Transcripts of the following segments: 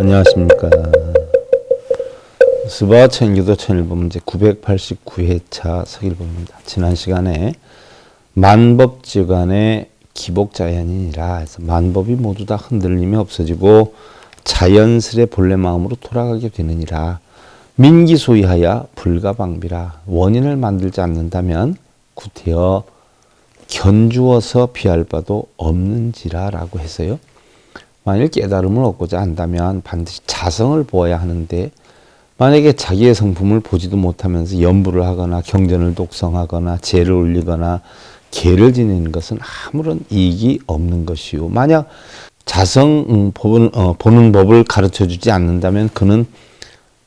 안녕하십니까. 스바 천기도 천일보 문제 989회차 서길보입니다. 지난 시간에 만법지간의 기복자연이니라 해서 만법이 모두 다 흔들림이 없어지고 자연스레 본래 마음으로 돌아가게 되느니라. 민기소이하여 불가방비라. 원인을 만들지 않는다면 구태여 견주어서 비할 바도 없는지라라고 해서요. 만일 깨달음을 얻고자 한다면 반드시 자성을 보아야 하는데 만약에 자기의 성품을 보지도 못하면서 연부를 하거나 경전을 독성하거나 죄를 올리거나 개를 지내는 것은 아무런 이익이 없는 것이요. 만약 자성 음, 법을, 어, 보는 법을 가르쳐 주지 않는다면 그는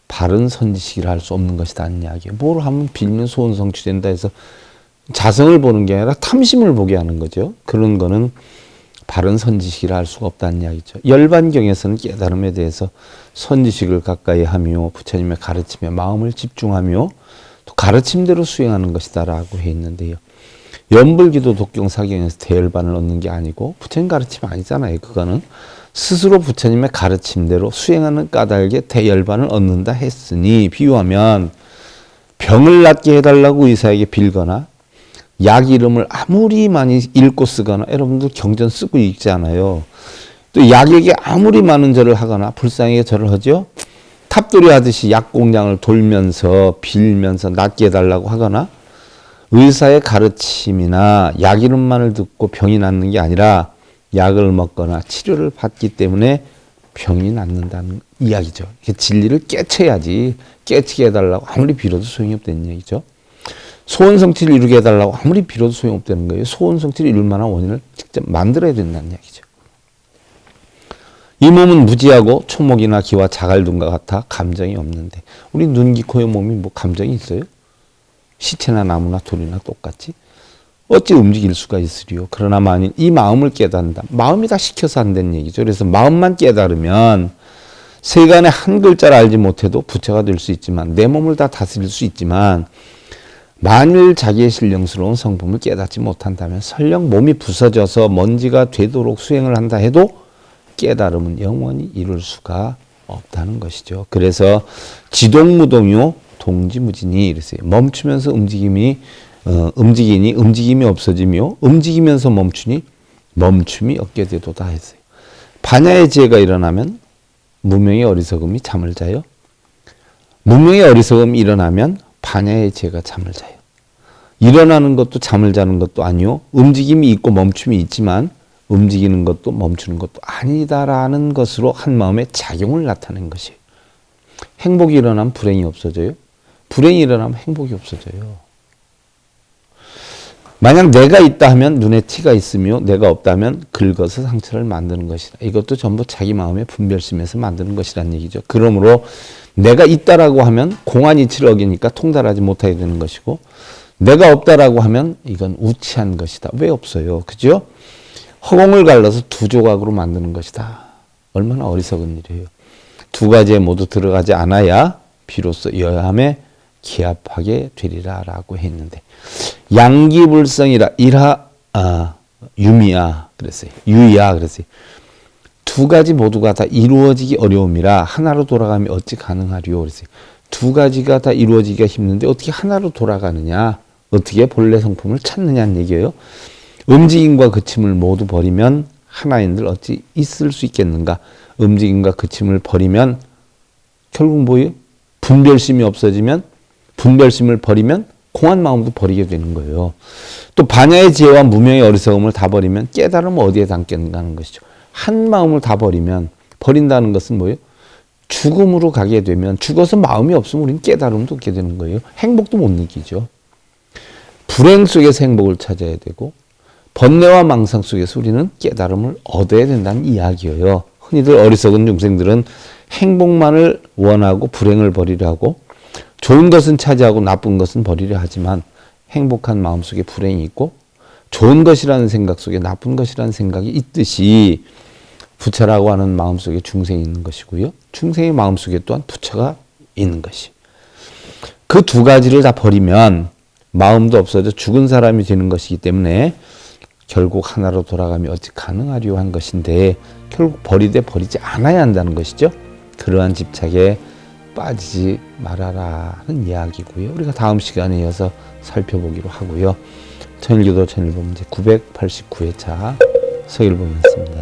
바른 선지식이라 할 수 없는 것이다 는 이야기예요. 뭘 하면 빌면 소원 성취된다 해서 자성을 보는 게 아니라 탐심을 보게 하는 거죠. 그런 거는 바른 선지식이라 할 수가 없다는 이야기죠. 열반경에서는 깨달음에 대해서 선지식을 가까이 하며 부처님의 가르침에 마음을 집중하며 또 가르침대로 수행하는 것이다라고 해 있는데요. 연불기도 독경사경에서 대열반을 얻는 게 아니고 부처님 가르침 아니잖아요. 그거는 스스로 부처님의 가르침대로 수행하는 까닭에 대열반을 얻는다 했으니 비유하면 병을 낫게 해달라고 의사에게 빌거나 약 이름을 아무리 많이 읽고 쓰거나 여러분들 경전 쓰고 읽잖아요. 또 약에게 아무리 많은 절을 하거나 불쌍하게 절을 하죠. 탑돌이 하듯이 약 공장을 돌면서 빌면서 낫게 해달라고 하거나 의사의 가르침이나 약 이름만을 듣고 병이 낫는 게 아니라 약을 먹거나 치료를 받기 때문에 병이 낫는다는 이야기죠. 진리를 깨쳐야지 깨치게 해달라고 아무리 빌어도 소용이 없다는 얘기죠. 소원 성취를 이루게 해달라고 아무리 빌어도 소용없다는 거예요. 소원 성취를 이룰 만한 원인을 직접 만들어야 된다는 얘기죠. 이 몸은 무지하고 초목이나 기와 자갈둔과 같아 감정이 없는데 우리 눈, 귀, 코의 몸이 뭐 감정이 있어요? 시체나 나무나 돌이나 똑같지? 어찌 움직일 수가 있으리요? 그러나 만일 이 마음을 깨닫는다. 마음이 다 시켜서 한다는 얘기죠. 그래서 마음만 깨달으면 세간의 한 글자를 알지 못해도 부처가 될 수 있지만 내 몸을 다 다스릴 수 있지만 만일 자기의 신령스러운 성품을 깨닫지 못한다면 설령 몸이 부서져서 먼지가 되도록 수행을 한다 해도 깨달음은 영원히 이룰 수가 없다는 것이죠. 그래서 지동무동요 동지무진이 이랬어요. 멈추면서 움직임이 어, 움직이니 움직임이 없어지며 움직이면서 멈추니 멈춤이 없게 되도다 했어요. 반야의 지혜가 일어나면 무명의 어리석음이 잠을 자요. 무명의 어리석음이 일어나면 반야의 지혜가 잠을 자요. 일어나는 것도 잠을 자는 것도 아니요. 움직임이 있고 멈춤이 있지만 움직이는 것도 멈추는 것도 아니다라는 것으로 한 마음의 작용을 나타낸 것이에요. 행복이 일어나면 불행이 없어져요. 불행이 일어나면 행복이 없어져요. 만약 내가 있다 하면 눈에 티가 있으며 내가 없다면 긁어서 상처를 만드는 것이다. 이것도 전부 자기 마음의 분별심에서 만드는 것이란 얘기죠. 그러므로 내가 있다라고 하면 공안 이치를 어기니까 통달하지 못하게 되는 것이고 내가 없다라고 하면 이건 우치한 것이다. 왜 없어요? 그죠? 허공을 갈라서 두 조각으로 만드는 것이다. 얼마나 어리석은 일이에요. 두 가지에 모두 들어가지 않아야 비로소 여함에 기합하게 되리라라고 했는데 양기불성이라 일하 아, 유미야 그랬어요. 유야 그랬어요. 두 가지 모두가 다 이루어지기 어려움이라 하나로 돌아가면 어찌 가능하리요 그랬어요. 두 가지가 다 이루어지기가 힘든데 어떻게 하나로 돌아가느냐? 어떻게 본래 성품을 찾느냐는 얘기예요. 움직임과 그침을 모두 버리면 하나인들 어찌 있을 수 있겠는가? 움직임과 그침을 버리면 결국 뭐예요? 분별심이 없어지면 분별심을 버리면 공한 마음도 버리게 되는 거예요. 또 반야의 지혜와 무명의 어리석음을 다 버리면 깨달음을 어디에 담겠는가는 것이죠. 한 마음을 다 버리면 버린다는 것은 뭐예요? 죽음으로 가게 되면 죽어서 마음이 없으면 우리는 깨달음도 없게 되는 거예요. 행복도 못 느끼죠. 불행 속에서 행복을 찾아야 되고 번뇌와 망상 속에서 우리는 깨달음을 얻어야 된다는 이야기예요. 흔히들 어리석은 중생들은 행복만을 원하고 불행을 버리려 하고 좋은 것은 차지하고 나쁜 것은 버리려 하지만 행복한 마음속에 불행이 있고 좋은 것이라는 생각 속에 나쁜 것이라는 생각이 있듯이 부처라고 하는 마음 속에 중생이 있는 것이고요. 중생의 마음 속에 또한 부처가 있는 것이. 그 두 가지를 다 버리면 마음도 없어져 죽은 사람이 되는 것이기 때문에 결국 하나로 돌아가면 어찌 가능하리요 한 것인데 결국 버리되 버리지 않아야 한다는 것이죠. 그러한 집착에 빠지지 말아라는 이야기고요. 우리가 다음 시간에 이어서 살펴보기로 하고요. 천일교도 천일보 문 제 989회차 서일보였습니다.